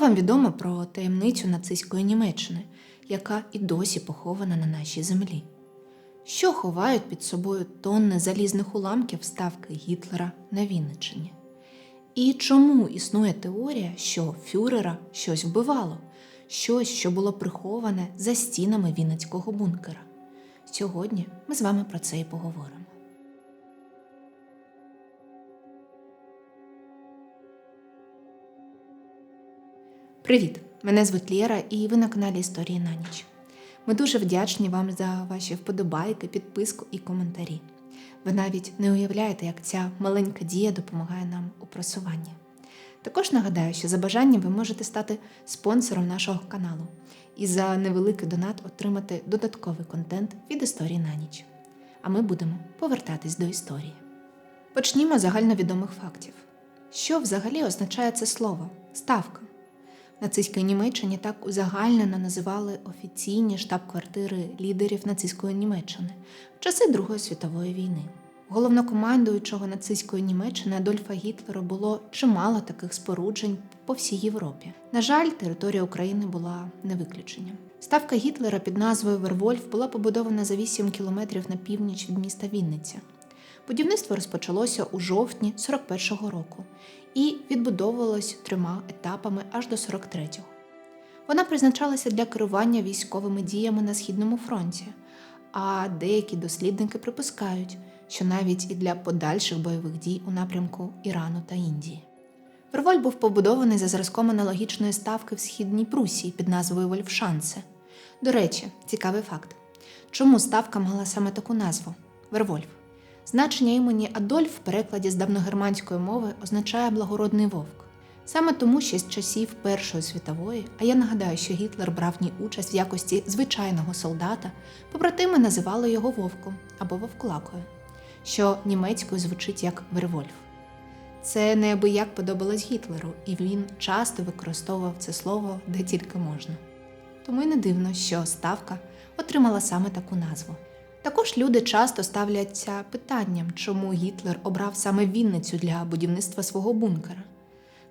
Вам відомо про таємницю нацистської Німеччини, яка і досі похована на нашій землі? Що ховають під собою тонни залізних уламків ставки Гітлера на Вінниччині? І чому існує теорія, що фюрера щось вбивало, щось, що було приховане за стінами Вінницького бункера? Сьогодні ми з вами про це і поговоримо. Привіт! Мене звуть Лєра і ви на каналі Історії на ніч. Ми дуже вдячні вам за ваші вподобайки, підписку і коментарі. Ви навіть не уявляєте, як ця маленька дія допомагає нам у просуванні. Також нагадаю, що за бажанням ви можете стати спонсором нашого каналу і за невеликий донат отримати додатковий контент від історії на ніч. А ми будемо повертатись до історії. Почнімо з загальновідомих фактів. Що взагалі означає це слово ставка? Нацистській Німеччині так узагальнено називали офіційні штаб-квартири лідерів нацистської Німеччини в часи Другої світової війни. Головнокомандуючого нацистської Німеччини Адольфа Гітлера було чимало таких споруджень по всій Європі. На жаль, територія України була не виключенням. Ставка Гітлера під назвою Вервольф була побудована за 8 кілометрів на північ від міста Вінниця. Будівництво розпочалося у жовтні 41-го року і відбудовувалось трьома етапами аж до 43-го. Вона призначалася для керування військовими діями на східному фронті, а деякі дослідники припускають, що навіть і для подальших бойових дій у напрямку Ірану та Індії. Верволь був побудований за зразком аналогічної ставки в східній Прусії під назвою Вольфшанце. До речі, цікавий факт: чому ставка мала саме таку назву Вервольф? Значення імені Адольф в перекладі з давногерманської мови означає благородний вовк. Саме тому ще з часів Першої світової, а я нагадаю, що Гітлер брав в ній участь в якості звичайного солдата, побратими називали його вовком або вовклакою, що німецькою звучить як Вервольф. Це неабияк подобалось Гітлеру, і він часто використовував це слово де тільки можна. Тому й не дивно, що ставка отримала саме таку назву. Також люди часто ставляться питанням, чому Гітлер обрав саме Вінницю для будівництва свого бункера.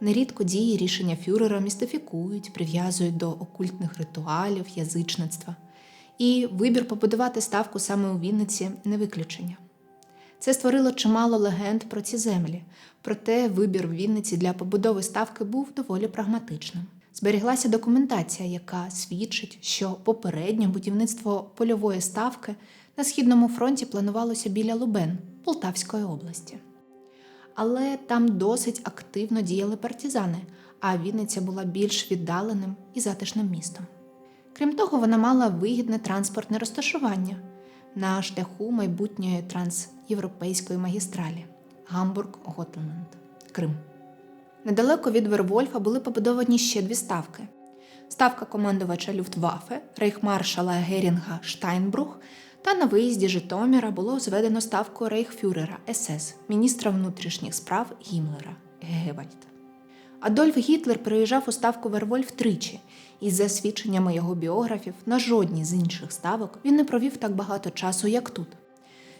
Нерідко дії рішення фюрера містифікують, прив'язують до окультних ритуалів, язичництва. І вибір побудувати ставку саме у Вінниці не виключення. Це створило чимало легенд про ці землі, проте вибір в Вінниці для побудови ставки був доволі прагматичним. Зберіглася документація, яка свідчить, що попереднє будівництво польової ставки на східному фронті планувалося біля Лубен Полтавської області. Але там досить активно діяли партизани, а Вінниця була більш віддаленим і затишним містом. Крім того, вона мала вигідне транспортне розташування на шляху майбутньої трансєвропейської магістралі Гамбург-Готланд, Крим. Недалеко від Вервольфа були побудовані ще дві ставки: ставка командувача Люфтваффе, рейхмаршала Герінга Штайнбрух та на виїзді Житомира було зведено ставку рейхфюрера СС, міністра внутрішніх справ Гімлера Гегевальда. Адольф Гітлер приїжджав у ставку Вервольф тричі, і за свідченнями його біографів на жодній з інших ставок він не провів так багато часу, як тут.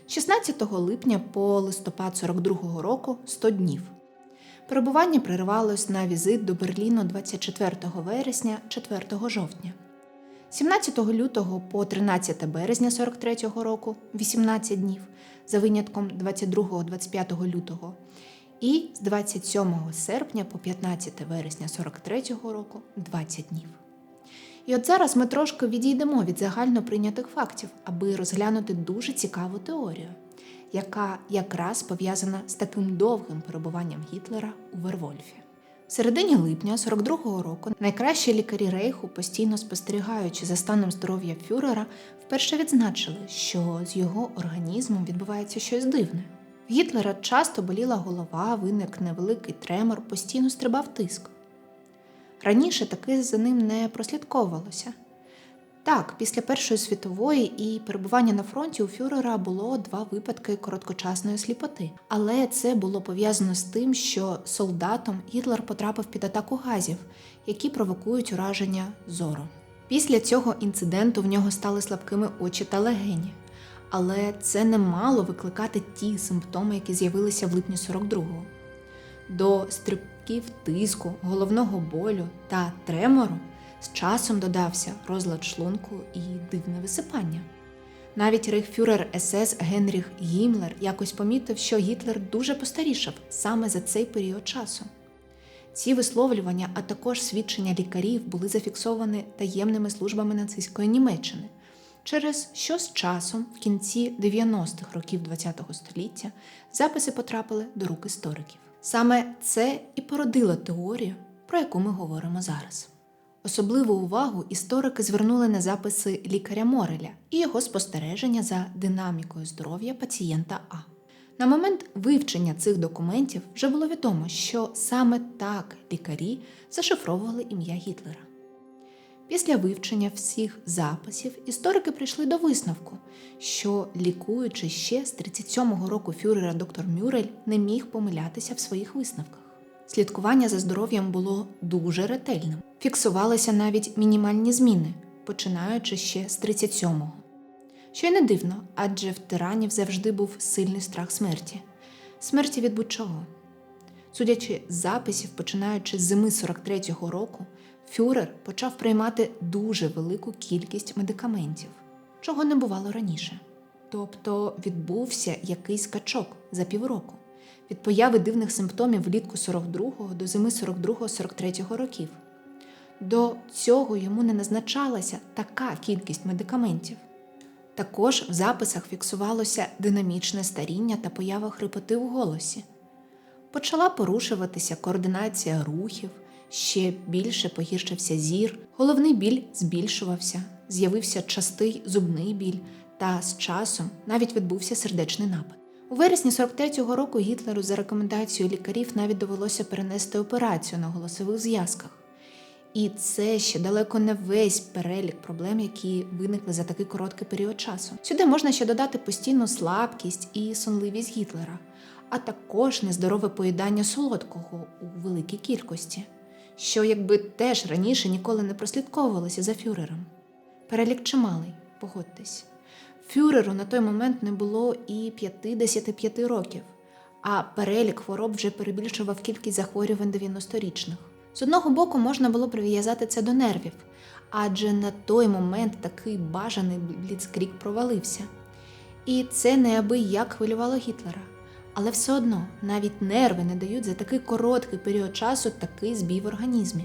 16 липня по листопад 42-го року 100 днів. Перебування перервалось на візит до Берліну 24 вересня 4 жовтня. 17 лютого по 13 березня 43-го року 18 днів, за винятком 22-25 лютого, і з 27 серпня по 15 вересня 43-го року 20 днів. І от зараз ми трошки відійдемо від загально прийнятих фактів, аби розглянути дуже цікаву теорію, яка якраз пов'язана з таким довгим перебуванням Гітлера у Вервольфі. Середині липня 42-го року найкращі лікарі Рейху, постійно спостерігаючи за станом здоров'я фюрера, вперше відзначили, що з його організмом відбувається щось дивне. В Гітлера часто боліла голова, виник невеликий тремор, постійно стрибав тиск. Раніше таки за ним не прослідковувалося. Так, після Першої світової і перебування на фронті у фюрера було два випадки короткочасної сліпоти, але це було пов'язано з тим, що солдатом Гітлер потрапив під атаку газів, які провокують ураження зору. Після цього інциденту в нього стали слабкими очі та легені, але це не мало викликати ті симптоми, які з'явилися в липні 42-го. До відчуттів тиску, головного болю та тремору з часом додався розлад шлунку і дивне висипання. Навіть рейхфюрер СС Генріх Гімлер якось помітив, що Гітлер дуже постарішав саме за цей період часу. Ці висловлювання, а також свідчення лікарів були зафіксовані таємними службами нацистської Німеччини, через що з часом, в кінці 90-х років ХХ століття, записи потрапили до рук істориків. Саме це і породило теорію, про яку ми говоримо зараз. Особливу увагу історики звернули на записи лікаря Мореля і його спостереження за динамікою здоров'я пацієнта А. На момент вивчення цих документів вже було відомо, що саме так лікарі зашифровували ім'я Гітлера. Після вивчення всіх записів історики прийшли до висновку, що лікуючи ще з 37-го року фюрера доктор Мюрель не міг помилятися в своїх висновках. Слідкування за здоров'ям було дуже ретельним. Фіксувалися навіть мінімальні зміни, починаючи ще з 37-го. Що й не дивно, адже в тиранів завжди був сильний страх смерті. Смерті від будь-чого. Судячи з записів, починаючи з зими 43-го року, фюрер почав приймати дуже велику кількість медикаментів, чого не бувало раніше. Тобто відбувся якийсь скачок за півроку від появи дивних симптомів влітку 42-го до зими 42-43 років. До цього йому не назначалася така кількість медикаментів. Також в записах фіксувалося динамічне старіння та поява хрипоти в голосі. Почала порушуватися координація рухів, ще більше погіршився зір, головний біль збільшувався, з'явився частий зубний біль, та з часом навіть відбувся сердечний напад. У вересні 43-го року Гітлеру за рекомендацією лікарів навіть довелося перенести операцію на голосових зв'язках. І це ще далеко не весь перелік проблем, які виникли за такий короткий період часу. Сюди можна ще додати постійну слабкість і сонливість Гітлера, а також нездорове поїдання солодкого у великій кількості, що якби теж раніше ніколи не прослідковувалося за фюрером. Перелік чималий, погодьтесь. Фюреру на той момент не було і 55 років, а перелік хвороб вже перебільшував кількість захворювань 90-річних. З одного боку, можна було прив'язати це до нервів, адже на той момент такий бажаний бліцкрік провалився. І це неабияк хвилювало Гітлера. Але все одно навіть нерви не дають за такий короткий період часу такий збій в організмі.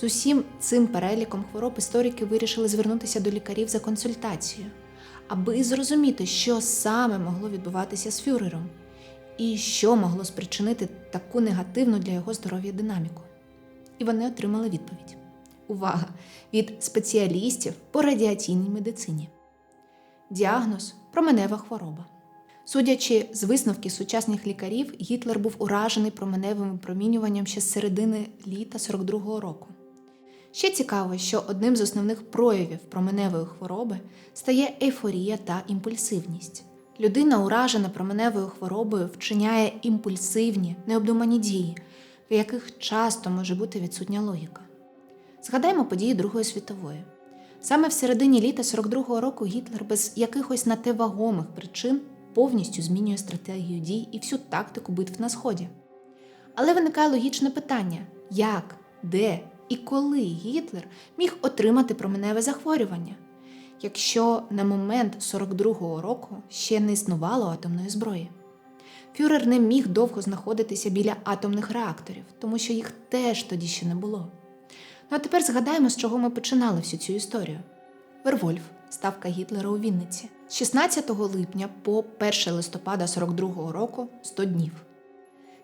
З усім цим переліком хвороб історики вирішили звернутися до лікарів за консультацією, аби зрозуміти, що саме могло відбуватися з фюрером, і що могло спричинити таку негативну для його здоров'я динаміку. І вони отримали відповідь. Увага! Від спеціалістів по радіаційній медицині. Діагноз променева хвороба. Судячи з висновків сучасних лікарів, Гітлер був уражений променевим випромінюванням ще з середини літа 42-го року. Ще цікаво, що одним з основних проявів променевої хвороби стає ейфорія та імпульсивність. Людина, уражена променевою хворобою, вчиняє імпульсивні, необдумані дії, в яких часто може бути відсутня логіка. Згадаймо події Другої світової. Саме в середині літа 42-го року Гітлер без якихось на те вагомих причин повністю змінює стратегію дій і всю тактику битв на Сході. Але виникає логічне питання: як, де і коли Гітлер міг отримати променеве захворювання, якщо на момент 42-го року ще не існувало атомної зброї? Фюрер не міг довго знаходитися біля атомних реакторів, тому що їх теж тоді ще не було. Ну а тепер згадаємо, з чого ми починали всю цю історію. Вервольф, ставка Гітлера у Вінниці, 16 липня по 1 листопада 42-го року 100 днів.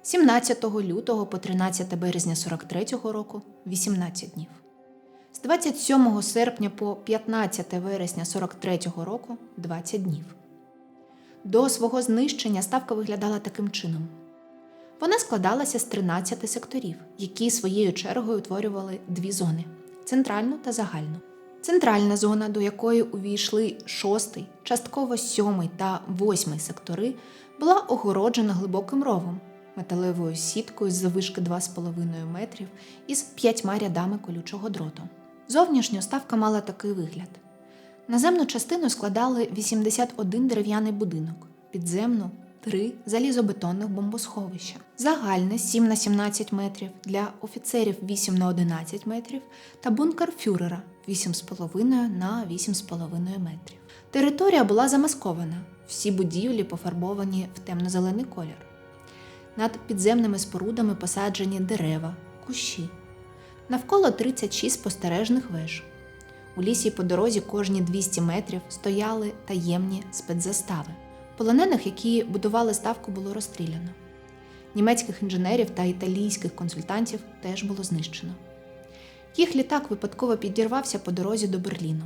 17 лютого по 13 березня 43-го року 18 днів. З 27 серпня по 15 вересня 43-го року 20 днів. До свого знищення ставка виглядала таким чином. Вона складалася з 13 секторів, які своєю чергою утворювали дві зони центральну та загальну. Центральна зона, до якої увійшли шостий, частково сьомий та восьмий сектори, була огороджена глибоким ровом, металевою сіткою з завишки 2,5 метрів із п'ятьма рядами колючого дроту. Зовнішньо ставка мала такий вигляд. Наземну частину складали 81 дерев'яний будинок, підземну три залізобетонних бомбосховища. Загальне 7 на 17 метрів, для офіцерів 8 на 11 метрів та бункер фюрера 8,5 на 8,5 метрів. Територія була замаскована, всі будівлі пофарбовані в темно-зелений колір. Над підземними спорудами посаджені дерева, кущі. Навколо 36 спостережних веж. У лісі по дорозі кожні 200 метрів стояли таємні спецзастави. Полонених, які будували ставку, було розстріляно. Німецьких інженерів та італійських консультантів теж було знищено. Їх літак випадково підірвався по дорозі до Берліну.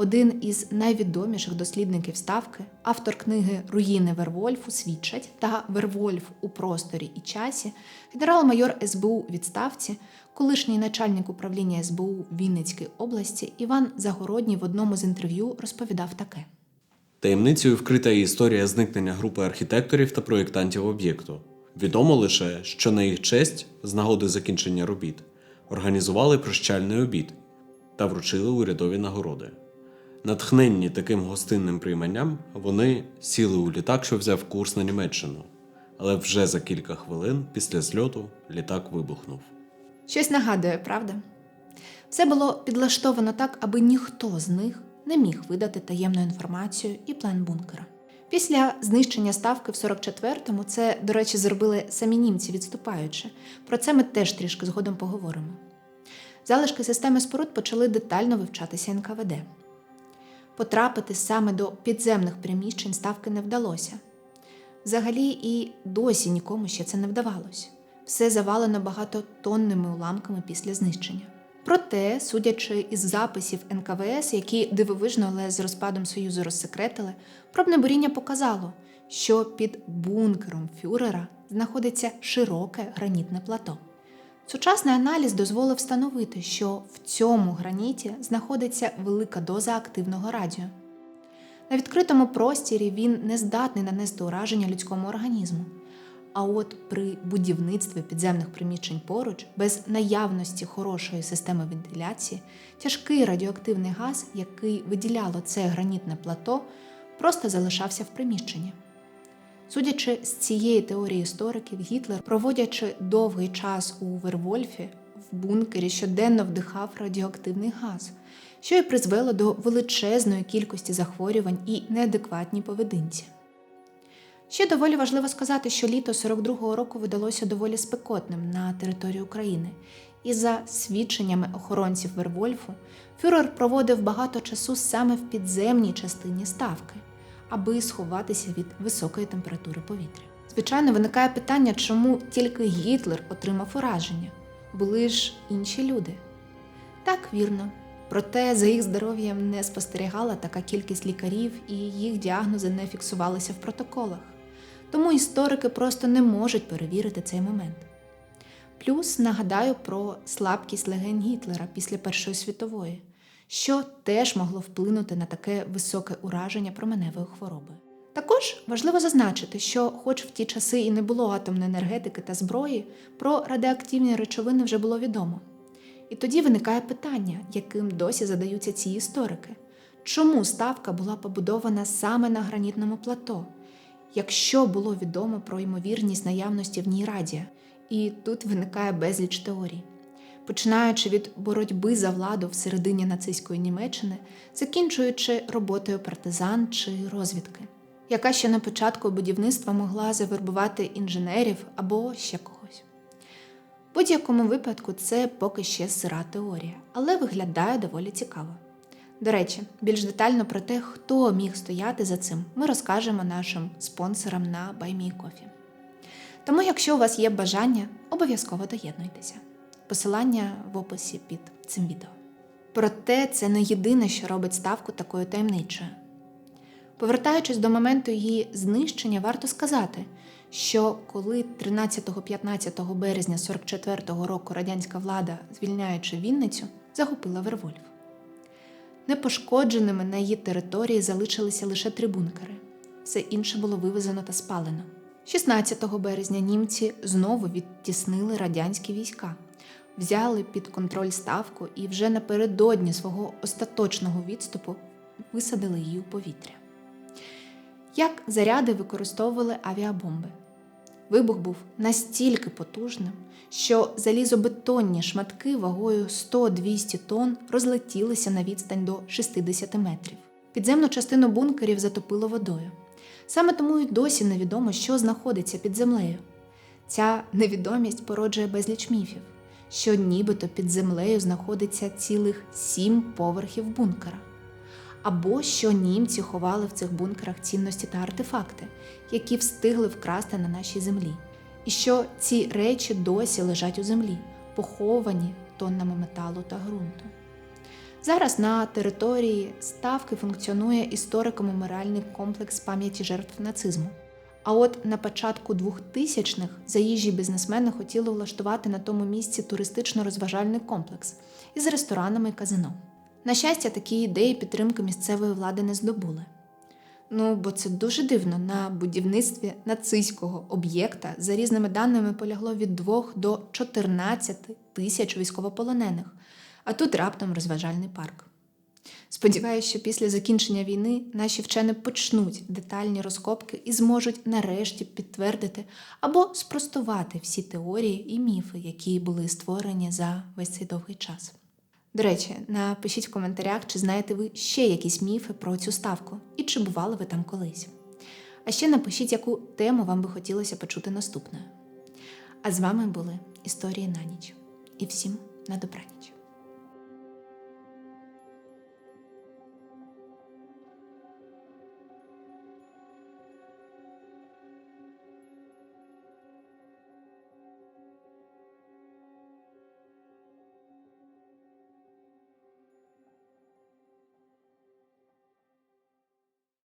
Один із найвідоміших дослідників ставки, автор книги Руїни Вервольфу свідчать та Вервольф у просторі і часі, генерал-майор СБУ відставці, колишній начальник управління СБУ в Вінницькій області Іван Загородній в одному з інтерв'ю розповідав таке. Таємницею вкрита історія зникнення групи архітекторів та проєктантів об'єкту. Відомо лише, що на їх честь, з нагоди закінчення робіт, організували прощальний обід та вручили урядові нагороди. Натхненні таким гостинним прийманням, вони сіли у літак, що взяв курс на Німеччину. Але вже за кілька хвилин після зльоту літак вибухнув. Щось нагадує, правда? Все було підлаштовано так, аби ніхто з них не міг видати таємну інформацію і план бункера. Після знищення ставки в 44-му це, до речі, зробили самі німці відступаючи. Про це ми теж трішки згодом поговоримо. Залишки системи споруд почали детально вивчатися НКВД. Потрапити саме до підземних приміщень ставки не вдалося. Взагалі і досі нікому ще це не вдавалось. Все завалено багатотонними уламками після знищення. Проте, судячи із записів НКВС, які дивовижно, але з розпадом Союзу розсекретили, пробне буріння показало, що під бункером фюрера знаходиться широке гранітне плато. Сучасний аналіз дозволив встановити, що в цьому граніті знаходиться велика доза активного радіо. На відкритому простірі він не здатний нанести ураження людському організму. А от при будівництві підземних приміщень поруч, без наявності хорошої системи вентиляції, тяжкий радіоактивний газ, який виділяло це гранітне плато, просто залишався в приміщенні. Судячи з цієї теорії істориків, Гітлер, проводячи довгий час у Вервольфі, в бункері щоденно вдихав радіоактивний газ, що й призвело до величезної кількості захворювань і неадекватній поведінці. Ще доволі важливо сказати, що літо 42-го року видалося доволі спекотним на території України, і за свідченнями охоронців Вервольфу, фюрер проводив багато часу саме в підземній частині ставки, аби сховатися від високої температури повітря. Звичайно, виникає питання, чому тільки Гітлер отримав ураження, були ж інші люди. Так, вірно. Проте за їх здоров'ям не спостерігала така кількість лікарів, і їх діагнози не фіксувалися в протоколах. Тому історики просто не можуть перевірити цей момент. Плюс нагадаю про слабкість легень Гітлера після Першої світової, що теж могло вплинути на таке високе ураження променевої хвороби. Також важливо зазначити, що, хоч в ті часи і не було атомної енергетики та зброї, про радіоактивні речовини вже було відомо. І тоді виникає питання, яким досі задаються ці історики. Чому ставка була побудована саме на гранітному плато, якщо було відомо про ймовірність наявності в ній радія? І тут виникає безліч теорій. Починаючи від боротьби за владу всередині нацистської Німеччини, закінчуючи роботою партизан чи розвідки, яка ще на початку будівництва могла завербувати інженерів або ще когось. В будь-якому випадку це поки ще сира теорія, але виглядає доволі цікаво. До речі, більш детально про те, хто міг стояти за цим, ми розкажемо нашим спонсорам на BuyMeCoffee. Тому, якщо у вас є бажання, обов'язково доєднуйтеся. Посилання в описі під цим відео. Проте це не єдине, що робить ставку такою таємничою. Повертаючись до моменту її знищення, варто сказати, що коли 13-15 березня 44-го року радянська влада, звільняючи Вінницю, захопила Вервольф. Непошкодженими на її території залишилися лише три бункери. Все інше було вивезено та спалено. 16 березня німці знову відтіснили радянські війська, взяли під контроль ставку і вже напередодні свого остаточного відступу висадили її у повітря. як заряди використовували авіабомби. Вибух був настільки потужним, що залізобетонні шматки вагою 100-200 тонн розлетілися на відстань до 60 метрів. Підземну частину бункерів затопило водою. Саме тому й досі невідомо, що знаходиться під землею. Ця невідомість породжує безліч міфів, що нібито під землею знаходиться цілих сім поверхів бункера, або що німці ховали в цих бункерах цінності та артефакти, які встигли вкрасти на нашій землі, і що ці речі досі лежать у землі, поховані тоннами металу та ґрунту. Зараз на території ставки функціонує історико-меморіальний комплекс пам'яті жертв нацизму. А от на початку 2000-х заїжджі бізнесмени хотіли влаштувати на тому місці туристично-розважальний комплекс із ресторанами і казино. На щастя, такі ідеї підтримки місцевої влади не здобули. Ну, бо це дуже дивно. На будівництві нацистського об'єкта за різними даними полягло від 2 до 14 тисяч військовополонених, а тут раптом розважальний парк. Сподіваюся, що після закінчення війни наші вчені почнуть детальні розкопки і зможуть нарешті підтвердити або спростувати всі теорії і міфи, які були створені за весь цей довгий час. До речі, напишіть в коментарях, чи знаєте ви ще якісь міфи про цю ставку і чи бували ви там колись. А ще напишіть, яку тему вам би хотілося почути наступною. А з вами були історії на ніч. І всім на добраніч.